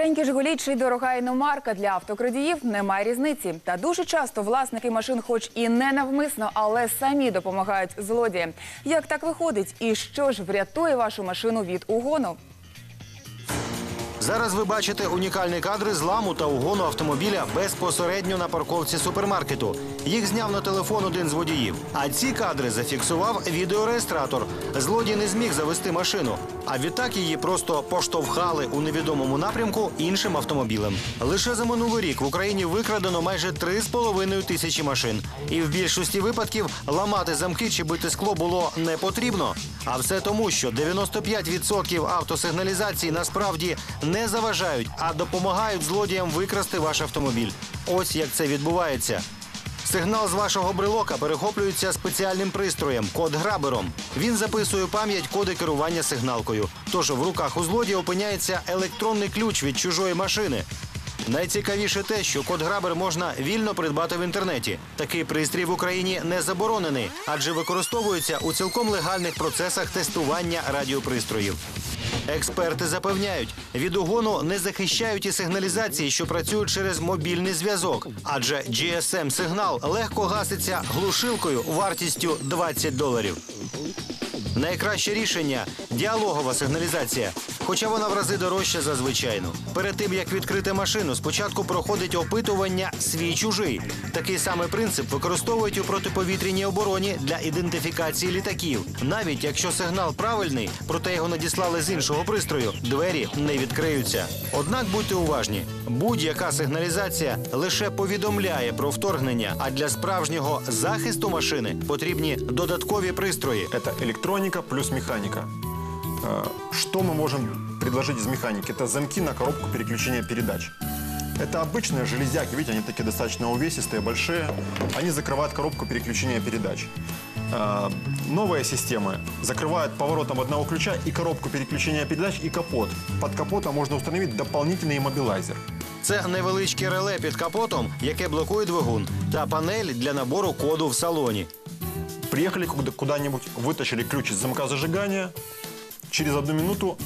Старенькі Жигулі чи дорога іномарка для автокрадіїв немає різниці. Та дуже часто власники машин, хоч і не навмисно, але самі допомагають злодіям. Як так виходить? І що ж врятує вашу машину від угону? Зараз ви бачите унікальні кадри зламу та угону автомобіля безпосередньо на парковці супермаркету. Їх зняв на телефон один з водіїв. А ці кадри зафіксував відеореєстратор. Злодій не зміг завести машину, а відтак її просто поштовхали у невідомому напрямку іншим автомобілем. Лише за минулий рік в Україні викрадено майже 3,5 тисячі машин. І в більшості випадків ламати замки чи бити скло було не потрібно. А все тому, що 95% автосигналізації насправді не заважають, а допомагають злодіям викрасти ваш автомобіль. Ось як це відбувається. Сигнал з вашого брелока перехоплюється спеціальним пристроєм код-грабером. Він записує пам'ять коди керування сигналкою. Тож в руках у злодія опиняється електронний ключ від чужої машини. Найцікавіше те, що код-грабер можна вільно придбати в інтернеті. Такий пристрій в Україні не заборонений, адже використовується у цілком легальних процесах тестування радіопристроїв. Експерти запевняють, від угону не захищають і сигналізації, що працюють через мобільний зв'язок, адже GSM-сигнал легко гаситься глушилкою вартістю 20 доларів. Найкраще рішення діалогова сигналізація, хоча вона в рази дорожча за звичайну. Перед тим як відкрити машину, спочатку проходить опитування свій чужий. Такий самий принцип використовують у протиповітряній обороні для ідентифікації літаків. Навіть якщо сигнал правильний, проте його надіслали з іншого пристрою, двері не відкриються. Однак будьте уважні, будь-яка сигналізація лише повідомляє про вторгнення, а для справжнього захисту машини потрібні додаткові пристрої. Это электроника плюс механика. Э, Что мы можем предложить из механики? Это замки на коробку переключения передач. Это обычные железяки, видите, они такие достаточно увесистые, большие. Они закрывают коробку переключения передач. Э, Новые системы закрывают поворотом одного ключа и коробку переключения передач, и капот. Под капотом можно установить дополнительный иммобилайзер. Це невеличке реле під капотом, яке блокує двигун, та панель для набору коду в салоні. Приехали куда- куда-нибудь, вытащили ключ из замка зажигания. Через одну минуту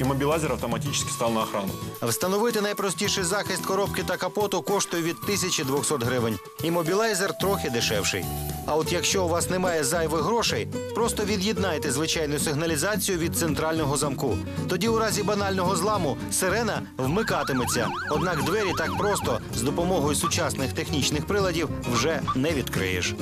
иммобилайзер автоматически стал на охрану. Встановити найпростіший захист коробки та капоту коштує від 1200 гривень. І мобілайзер трохи дешевший. А от якщо у вас немає зайвих грошей, просто від'єднайте звичайну сигналізацію від центрального замку. Тоді у разі банального зламу сирена вмикатиметься. Однак двері так просто з допомогою сучасних технічних приладів вже не відкриєш.